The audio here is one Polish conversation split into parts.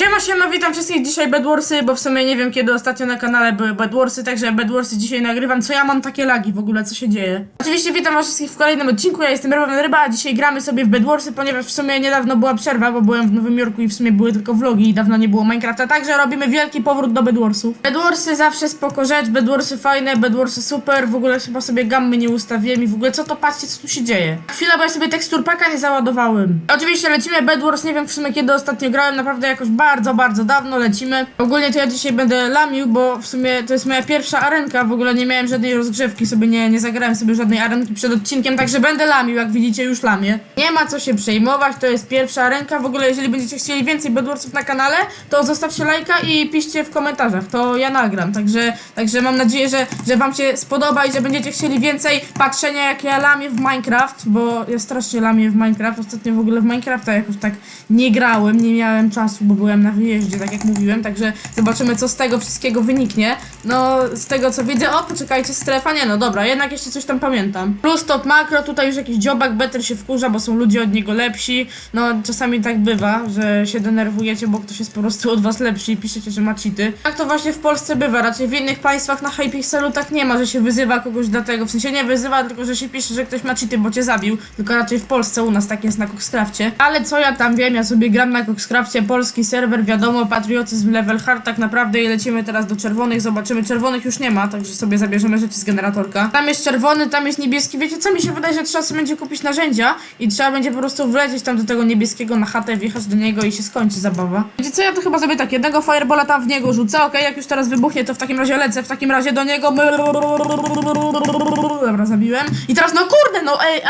Siema, siema, witam wszystkich dzisiaj Bedwarsy, bo w sumie nie wiem kiedy ostatnio na kanale były Bedwarsy, także Bedwarsy dzisiaj nagrywam. Co ja mam takie lagi w ogóle, co się dzieje? Oczywiście witam was wszystkich w kolejnym odcinku, ja jestem Ryba Ryba, a dzisiaj gramy sobie w Bedwarsy, ponieważ w sumie niedawno była przerwa, bo byłem w Nowym Jorku i w sumie były tylko vlogi i dawno nie było Minecrafta, także robimy wielki powrót do Bedwarsów. Bedwarsy zawsze spoko rzecz, Bedwarsy fajne, Bedwarsy super, w ogóle chyba sobie gammy nie ustawiłem i w ogóle co to, patrzcie co tu się dzieje. Chwila, bo ja sobie tekstur paka nie załadowałem. Oczywiście lecimy Bedwars, nie wiem w sumie kiedy ostatnio grałem, naprawdę jakoś bardzo, bardzo dawno lecimy. Ogólnie to ja dzisiaj będę lamił, bo w sumie to jest moja pierwsza arenka, w ogóle nie miałem żadnej rozgrzewki, sobie nie, nie zagrałem sobie żadnej arenki przed odcinkiem, także będę lamił, jak widzicie już lamię. Nie ma co się przejmować, to jest pierwsza arenka, w ogóle jeżeli będziecie chcieli więcej Bedwarsów na kanale, to zostawcie lajka i piszcie w komentarzach, to ja nagram, także, także mam nadzieję, że, że wam się spodoba i że będziecie chcieli więcej patrzenia jak ja lamię w Minecraft, bo ja strasznie lamię w Minecraft, ostatnio w ogóle w Minecrafta jakoś tak nie grałem, nie miałem czasu, bo byłem na wyjeździe, tak jak mówiłem, także zobaczymy co z tego wszystkiego wyniknie. No, z tego co widzę, o poczekajcie, strefa, nie no dobra, jednak jeszcze coś tam pamiętam. Plus top makro, tutaj już jakiś dziobak better się wkurza, bo są ludzie od niego lepsi, no czasami tak bywa, że się denerwujecie, bo ktoś jest po prostu od was lepszy i piszecie, że ma cheaty. Tak to właśnie w Polsce bywa, raczej w innych państwach na Hypixelu tak nie ma, że się wyzywa kogoś dlatego, w sensie nie wyzywa, tylko że się pisze, że ktoś ma cheaty, bo cię zabił, tylko raczej w Polsce u nas tak jest na Coxcrafcie. Ale co ja tam wiem, ja sobie gram na Coxcrafcie, polski serwer, wiadomo, patriotyzm level hard tak naprawdę i lecimy teraz do czerwonych, zobaczymy, czerwonych już nie ma, także sobie zabierzemy rzeczy z generatorka. Tam jest czerwony, tam jest niebieski, wiecie co, mi się wydaje, że trzeba sobie będzie kupić narzędzia i trzeba będzie po prostu wlecieć tam do tego niebieskiego na chatę, wjechać do niego i się skończy zabawa. Wiecie co, ja to chyba sobie tak, jednego firebola tam w niego rzucę, okej, jak już teraz wybuchnie, to w takim razie lecę, w takim razie do niego. Dobra, zabiłem. I teraz, no kurde, no ej, ej,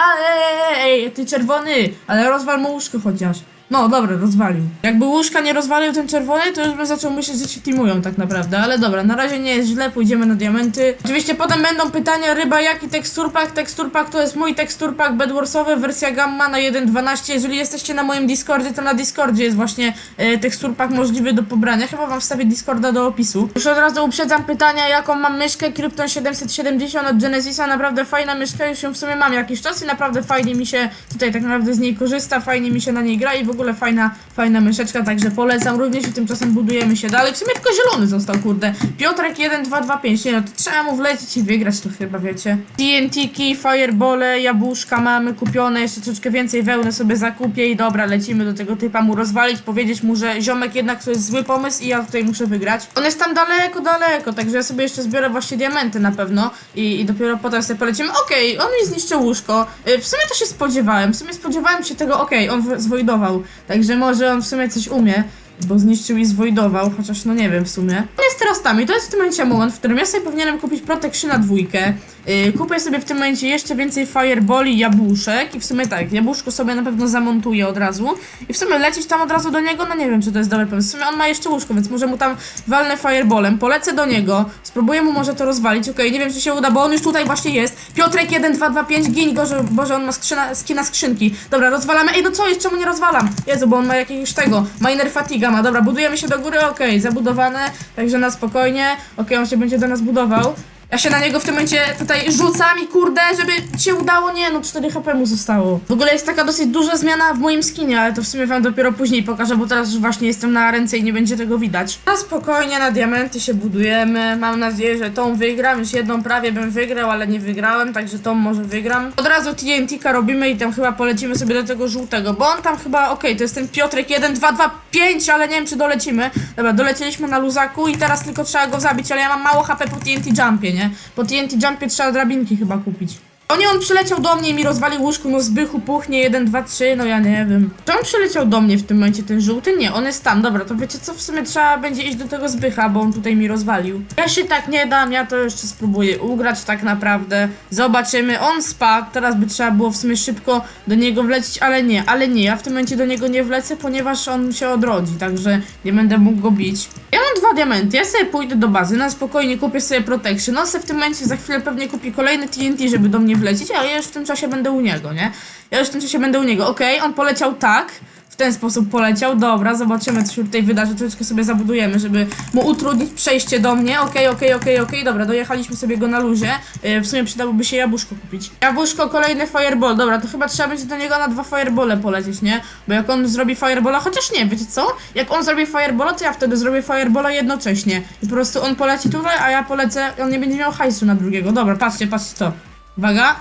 ej, ej, ty czerwony, ale rozwal mu łóżko chociaż. No dobra, rozwalił. Jakby łóżka nie rozwalił ten czerwony, to już bym zaczął myśleć, że się teamują tak naprawdę, ale dobra, na razie nie jest źle, pójdziemy na diamenty. Oczywiście potem będą pytania, ryba, jaki teksturpak? Teksturpak to jest mój teksturpak bedwarsowy, wersja gamma na 1.12. Jeżeli jesteście na moim Discordzie, to na Discordzie jest właśnie e, teksturpak możliwy do pobrania. Chyba wam wstawię Discorda do opisu. Już od razu uprzedzam pytania, jaką mam myszkę Krypton 770 od Genesisa, naprawdę fajna myszka, już ją w sumie mam jakiś czas i naprawdę fajnie mi się tutaj tak naprawdę z niej korzysta, fajnie mi się na niej gra i w ogóle fajna, fajna myszeczka, także polecam również i tymczasem budujemy się dalej. W sumie tylko zielony został, kurde. Piotrek 1225, nie no, to trzeba mu wlecieć i wygrać to chyba, wiecie. TNT key, firebole, jabłuszka mamy kupione, jeszcze troszeczkę więcej wełny sobie zakupię i dobra, lecimy do tego typa mu rozwalić, powiedzieć mu, że ziomek jednak to jest zły pomysł i ja tutaj muszę wygrać. On jest tam daleko, daleko, także ja sobie jeszcze zbiorę właśnie diamenty na pewno i, i dopiero potem sobie polecimy. Okej, on mi zniszczył łóżko. Y, W sumie to się spodziewałem, w sumie spodziewałem się tego, okej, on w- zwojdował, także może on w sumie coś umie. Bo zniszczył i zwojdował, chociaż no nie wiem w sumie. On jest teraz tam i to jest w tym momencie moment, w którym ja sobie powinienem kupić Protectiona dwójkę. Yy, kupię sobie w tym momencie jeszcze więcej fireboli, jabłuszek i w sumie tak, jabłuszko sobie na pewno zamontuję od razu. I w sumie lecieć tam od razu do niego, no nie wiem czy to jest dobry pomysł. W sumie on ma jeszcze łóżko, więc może mu tam walnę fireballem, polecę do niego, spróbuję mu może to rozwalić, okej, nie wiem czy się uda, bo on już tutaj właśnie jest. Piotrek 1225, giń go, że, Boże, on ma skrzyna, skina skrzynki. Dobra, rozwalamy, ej no co jest, czemu nie rozwalam? Jezu, bo on ma jakiegoś tego, miner fatiga dobra, budujemy się do góry, okej, zabudowane, także na spokojnie, okej, on się będzie do nas budował. Ja się na niego w tym momencie tutaj rzucam i kurde, żeby się udało, nie no 4 HP mu zostało. W ogóle jest taka dosyć duża zmiana w moim skinie, ale to w sumie wam dopiero później pokażę, bo teraz już właśnie jestem na ręce i nie będzie tego widać. Na spokojnie, na diamenty się budujemy, mam nadzieję, że tą wygram, już jedną prawie bym wygrał, ale nie wygrałem, także tą może wygram. Od razu TNT-ka robimy i tam chyba polecimy sobie do tego żółtego, bo on tam chyba, okej, to jest ten Piotrek 1, 2, 2, 5, ale nie wiem czy dolecimy. Dobra, dolecieliśmy na luzaku i teraz tylko trzeba go zabić, ale ja mam mało HP po TNT jumpie, nie? Po TNT jumpie trzeba drabinki chyba kupić. O nie, on przyleciał do mnie i mi rozwalił łóżko, no zbychu puchnie, 1, 2, 3, no ja nie wiem. Czy on przyleciał do mnie w tym momencie, ten żółty? Nie, on jest tam, dobra, to wiecie co, w sumie trzeba będzie iść do tego zbycha, bo on tutaj mi rozwalił. Ja się tak nie dam, ja to jeszcze spróbuję ugrać tak naprawdę. Zobaczymy, on spadł, teraz by trzeba było w sumie szybko do niego wlecieć, ale nie, ale nie, ja w tym momencie do niego nie wlecę, ponieważ on się odrodzi, także nie będę mógł go bić. Ja mam dwa diamenty, ja sobie pójdę do bazy, na spokojnie kupię sobie protection, on sobie w tym momencie za chwilę pewnie kupi kolejny TNT, żeby do mnie wlecieć, a ja już w tym czasie będę u niego, nie? Ja już w tym czasie będę u niego, okej, on poleciał tak, w ten sposób poleciał. Dobra, zobaczymy, co się tutaj wydarzy. Troszeczkę sobie zabudujemy, żeby mu utrudnić przejście do mnie. Okej, okej, okej, okej. Dobra, dojechaliśmy sobie go na luzie. Yy, w sumie przydałoby się jabłuszko kupić. Jabłuszko, kolejny fireball. Dobra, to chyba trzeba będzie do niego na dwa firebole polecieć, nie? Bo jak on zrobi firebola, chociaż nie, wiecie co? Jak on zrobi firebola, to ja wtedy zrobię firebola jednocześnie. I po prostu on poleci tutaj, a ja polecę, on nie będzie miał hajsu na drugiego. Dobra, patrzcie, patrzcie to. Uwaga.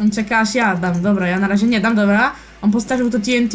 On czeka aż ja dam, dobra, ja na razie nie dam, dobra. On postawił to TNT.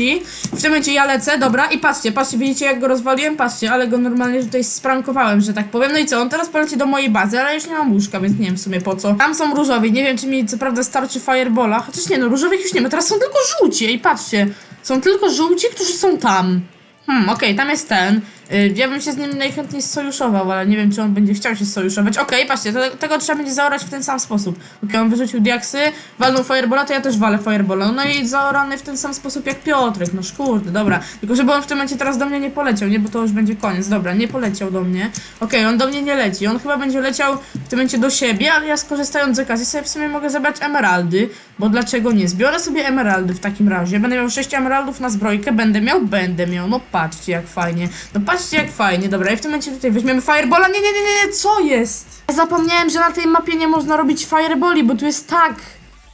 W tym momencie ja lecę, dobra, i patrzcie, patrzcie, widzicie jak go rozwaliłem? Patrzcie, ale go normalnie tutaj sprankowałem, że tak powiem. No i co, on teraz poleci do mojej bazy, ale już nie mam łóżka, więc nie wiem w sumie po co. Tam są różowi, nie wiem czy mi co prawda starczy Firebola, chociaż nie no, różowych już nie ma, teraz są tylko żółci, i patrzcie. Są tylko żółci, którzy są tam. Hmm, okej, tam jest ten. Y, Ja bym się z nim najchętniej sojuszował, ale nie wiem, czy on będzie chciał się sojuszować. Okej, patrzcie, te, tego trzeba będzie zaorać w ten sam sposób. Okej, on wyrzucił diaksy, walnął firebola, to ja też walę firebola. No i zaorany w ten sam sposób jak Piotrek. No szkurde, dobra. Tylko żeby on w tym momencie teraz do mnie nie poleciał, nie? Bo to już będzie koniec. Dobra, nie poleciał do mnie. Okej, on do mnie nie leci. On chyba będzie leciał w tym momencie do siebie, ale ja skorzystając z okazji sobie w sumie mogę zebrać emeraldy, bo dlaczego nie? Zbiorę sobie emeraldy w takim razie. Będę miał 6 emeraldów na zbrojkę, będę miał, będę miał. No patrzcie jak fajnie. No patrzcie jak fajnie. Dobra, i w tym momencie tutaj weźmiemy firebola. Nie, nie, nie, nie, nie, co jest? Ja zapomniałem, że na tej mapie nie można robić fireboli, bo tu jest tak.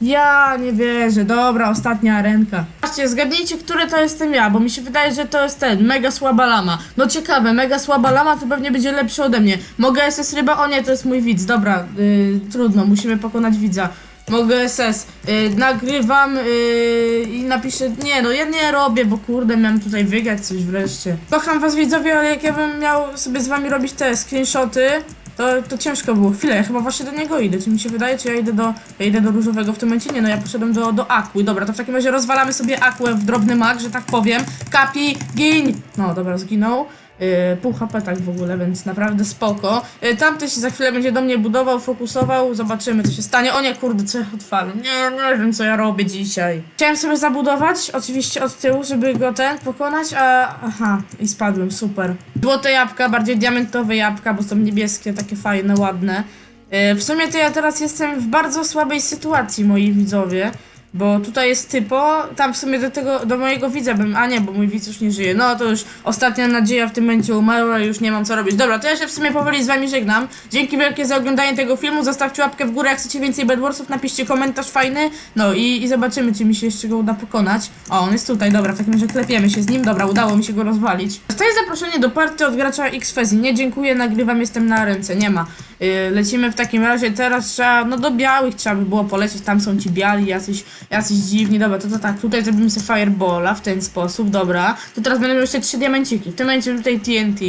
Ja nie wierzę. Dobra, ostatnia arenka. Patrzcie, zgadnijcie, który to jestem ja, bo mi się wydaje, że to jest ten, mega słaba lama. No ciekawe, mega słaba lama to pewnie będzie lepszy ode mnie. Mogę SS ryba? O nie, to jest mój widz. Dobra, yy, trudno, musimy pokonać widza. Mogę SS. Yy, nagrywam yy, i napiszę. Nie, no ja nie robię, bo kurde, miałem tutaj wygrać coś wreszcie. Kocham was widzowie, ale jak ja bym miał sobie z wami robić te screenshoty, to, to ciężko było. Chwilę, ja chyba właśnie do niego idę. Czy mi się wydaje, czy ja idę do. Ja idę do różowego w tym momencie? Nie, no ja poszedłem do, do Aquy. Dobra, to w takim razie rozwalamy sobie Aquę w drobny mak, że tak powiem. Kapi, gin! No dobra, zginął. Yy, pół HP tak w ogóle, więc naprawdę spoko. Yy, tamty się za chwilę będzie do mnie budował, fokusował, zobaczymy co się stanie. O nie, kurde, co ja odwalam. Nie, nie wiem co ja robię dzisiaj. Chciałem sobie zabudować, oczywiście od tyłu, żeby go ten pokonać, a... Aha, i spadłem, super. Złote jabłka, bardziej diamentowe jabłka, bo są niebieskie, takie fajne, ładne. Yy, w sumie to ja teraz jestem w bardzo słabej sytuacji, moi widzowie. Bo tutaj jest typo, tam w sumie do tego, do mojego widza bym, a nie, bo mój widz już nie żyje. No to już ostatnia nadzieja w tym momencie umarła, już nie mam co robić. Dobra, to ja się w sumie powoli z wami żegnam. Dzięki wielkie za oglądanie tego filmu, zostawcie łapkę w górę, jak chcecie więcej Bedwarsów, napiszcie komentarz fajny. No i, i zobaczymy, czy mi się jeszcze go uda pokonać. O, on jest tutaj, dobra, w takim razie klepiemy się z nim, dobra, udało mi się go rozwalić. Dostaję zaproszenie do party od gracza X-Fezi. Nie dziękuję, nagrywam, jestem na ręce, nie ma. Yy, lecimy w takim razie, teraz trzeba, no do białych trzeba by było polecieć, tam są ci biali, jacyś, jacyś dziwni, dobra, to, to tak, tutaj zrobimy sobie firebola w ten sposób, dobra, to teraz będą jeszcze trzy diamenciki, w tym momencie tutaj TNT,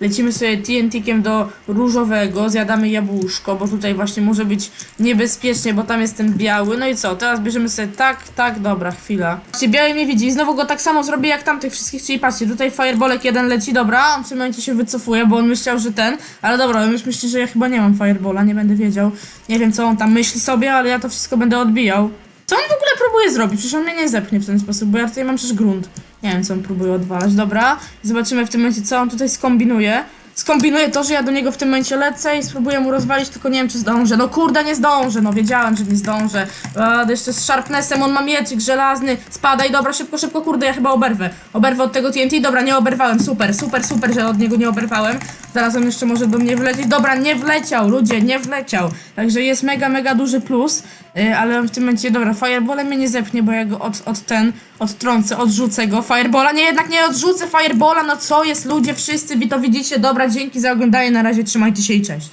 lecimy sobie TNT-kiem do różowego, zjadamy jabłuszko, bo tutaj właśnie może być niebezpiecznie, bo tam jest ten biały, no i co, teraz bierzemy sobie tak, tak, dobra, chwila. Patrzcie, biały mnie widzi, znowu go tak samo zrobię jak tamtych wszystkich, czyli patrzcie, tutaj firebolek jeden leci, dobra, on w tym momencie się wycofuje, bo on myślał, że ten, ale dobra, on już myśli, że ja chyba nie mam firebola, nie będę wiedział, nie wiem co on tam myśli sobie, ale ja to wszystko będę odbijał. Co on w ogóle próbuje zrobić? Przecież on mnie nie zepchnie w ten sposób, bo ja tutaj mam przecież grunt. Nie wiem, co on próbuje odwalać. Dobra, zobaczymy w tym momencie, co on tutaj skombinuje. Skombinuje to, że ja do niego w tym momencie lecę i spróbuję mu rozwalić, tylko nie wiem, czy zdążę. No kurde, nie zdążę, no wiedziałem, że nie zdążę. A, jeszcze z Sharpnessem, on ma mieczyk żelazny. Spadaj, dobra, szybko, szybko, kurde, ja chyba oberwę. Oberwę od tego TNT, dobra, nie oberwałem, super, super, super, że od niego nie oberwałem. Zaraz on jeszcze może do mnie wlecieć. Dobra, nie wleciał, ludzie, nie wleciał. Także jest mega, mega duży plus. Yy, ale w tym momencie, dobra, fireballem mnie nie zepchnie, bo ja go od, od ten, odtrącę, odrzucę go. Firebola, nie, jednak nie odrzucę firebola, no co jest, ludzie, wszyscy, wy to widzicie. Dobra, dzięki za oglądanie, na razie, trzymajcie się i cześć.